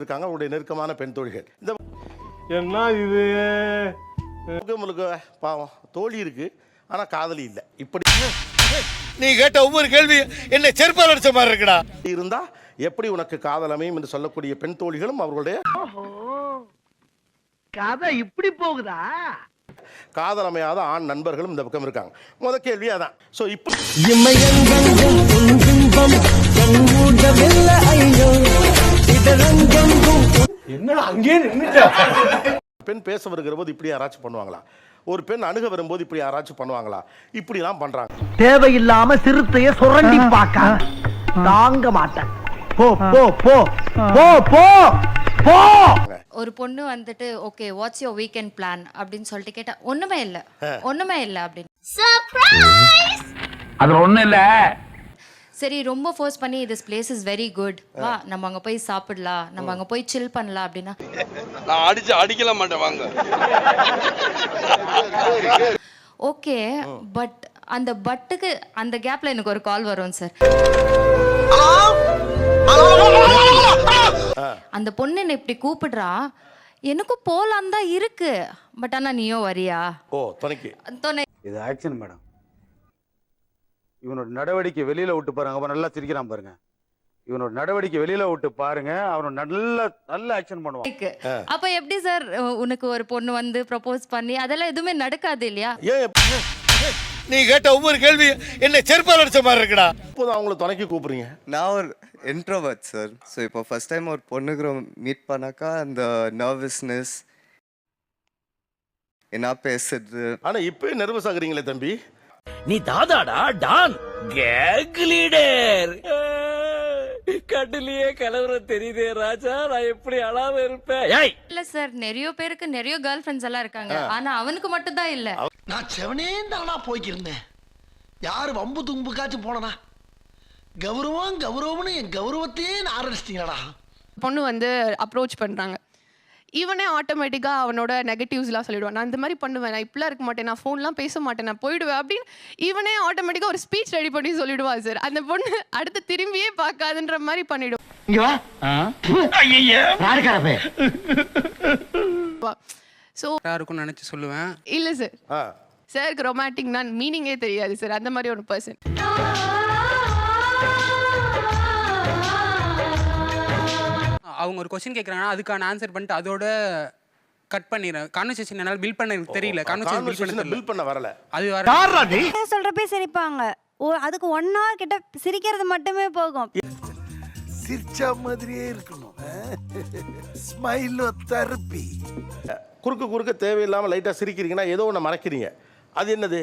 இருக்காங்க அவருடைய நெருக்கமான பெண் தோழிகள். இந்த என்ன இது? முழுக்க பாவம் தோழி இருக்கு ஆனா காதலி இல்லை. இப்படி நீ கேட்ட ஒவ்வொரு கேள்வி என்ன செருப்பால் அடிச்ச மாதிரி இருக்குடா. இருந்தா எப்படி உனக்கு காதல் அமையும் என்று சொல்லக்கூடிய பெண் தோழிகளும் அவர்களுடைய கதை இப்படி போகுதா? காதல் அமையாத ஆண் நண்பர்களும் இந்த பக்கம் இருக்காங்க. முத கேள்வி அதான். ஸோ இப்போ அங்கேயே நின்னுட்டா பெண் பேச வருகிற போது இப்படி யாராச்சும் பண்ணுவாங்களா? ஒரு பெண் அணுக வரும்போது இப்படி யாராச்சும் பண்ணுவாங்களா? இப்படிலாம் பண்றாங்க. தேவையில்லாம சிறுத்தைய சுரண்டி பார்க்க? தாங்க மாட்டேன். போ போ போ. போ போ. போ. ஒரு பொண்ணு வந்துட்டு okay what's your weekend plan அப்படின்னு சொல்லிட்டு கேட்டா ஒண்ணுமே இல்ல. ஒண்ணுமே இல்ல அப்படின்னு. அது ஒண்ணும் இல்ல. சரி ரொம்ப ஃபோர்ஸ் பண்ணி this place is very good வா நம்ம அங்க போய் சாப்பிடலாம் நம்ம அங்க போய் சில் பண்ணலாம் அப்படின்னா. நான் அடிச்சு அடிக்கல மாட்டேன் வாங்க. ஓகே பட் அந்த பட்டுக்கு அந்த கேப்ல எனக்கு ஒரு கால் வரும் சார் அந்த பொண்ணு என்னை இப்படி கூப்பிடுறா. எனக்கும் போலாம் தான் இருக்கு. பட் ஆனா நீயும் வரியா? ஓ துணைக்கு. துணை. இது ஆக்ஷன் மேடம் இவனோட நடவடிக்கை வெளியில விட்டு பாருங்க. அவன் நல்லா சிரிக்கிறான் பாருங்க. இவனோட நடவடிக்கை வெளியில விட்டு பாருங்க. அவன் நல்ல நல்ல ஆக்ஷன் பண்ணுவான். அப்ப எப்படி சார் உனக்கு ஒரு பொண்ணு வந்து ப்ரப்போஸ் பண்ணி அதெல்லாம் எதுவுமே நடக்காது இல்லையா? நீ கேட்ட ஒவ்வொரு கேள்வி என்ன செருப்பால் அடிச்ச மாதிரி இருக்குடா. எப்போதும் அவங்கள துணைக்கு கூப்பிடுறீங்க. நான் ஒரு இன்ட்ரோவர்ட் சார் ஸோ இப்போ ஃபர்ஸ்ட் டைம் ஒரு பொண்ணுக்கு மீட் பண்ணாக்கா அந்த நர்வஸ்னஸ் என்ன பேசுறது. ஆனா இப்பயும் நர்வஸ் ஆகுறீங்களே தம்பி. நீ தாதாடா டான். கேக் லீடர். கட்டிலேயே கலவரம் தெரியுதே ராஜா. நான் எப்படி அழாம இருப்பேன்? ஏய். இல்ல சார் நிறைய பேருக்கு நிறைய கேர்ள் ஃப்ரெண்ட்ஸ் எல்லாம் இருக்காங்க. ஆனா அவனுக்கு மட்டும் தான் இல்ல. நான் செவனே தானா போய்க்கிருந்தேன். யாரு வம்பு தும்புக்காச்சும் போனனா? கௌரவம் கௌரவம்னு என் கௌரவத்தையே நான் ஆரம்பிச்சிட்டீங்களா பொண்ணு வந்து அப்ரோச் பண்ணுறாங்க இவனே ஆட்டோமேட்டிக்காக அவனோட நெகட்டிவ்ஸ்லாம் சொல்லிடுவான் நான் இந்த மாதிரி பண்ணுவேன் நான் இப்படிலாம் இருக்க மாட்டேன் நான் ஃபோன்லாம் பேச மாட்டேன் நான் போயிடுவேன் அப்படின்னு இவனே ஆட்டோமேட்டிக்காக ஒரு ஸ்பீச் ரெடி பண்ணி சொல்லிடுவான் சார் அந்த பொண்ணு அடுத்து திரும்பியே பார்க்காதுன்ற மாதிரி பண்ணிடுவா இங்க வா யாருக்காரப்பே ஸோ இருக்கும்னு நினைச்சு சொல்லுவேன் இல்லை சார் சாருக்கு ரொமான்டிக்னா மீனிங்கே தெரியாது சார் அந்த மாதிரி ஒரு பர்சன் அவங்க ஒரு கொஸ்டின் கேக்குறாங்கன்னா அதுக்கான ஆன்சர் பண்ணிட்டு அதோட கட் பண்ணிடுறேன். கான்வர்சேஷன் என்னால பில்ட் பண்ண எனக்கு தெரியல. கான்வர்சேஷன் பில்ட் பண்ண பில் பண்ண வரல. அது வர சொல்றப்பே சிரிப்பாங்க. ஓ அதுக்கு ஒன் ஹவர் கிட்ட சிரிக்கிறது மட்டுமே போகும். சிரிச்சா மாதிரியே இருக்கணும். Smile therapy. குறுக்கு குறுக்க தேவையில்லாம லைட்டா சிரிக்கிறீங்கன்னா ஏதோ ஒன்று மறைக்கிறீங்க. அது என்னது?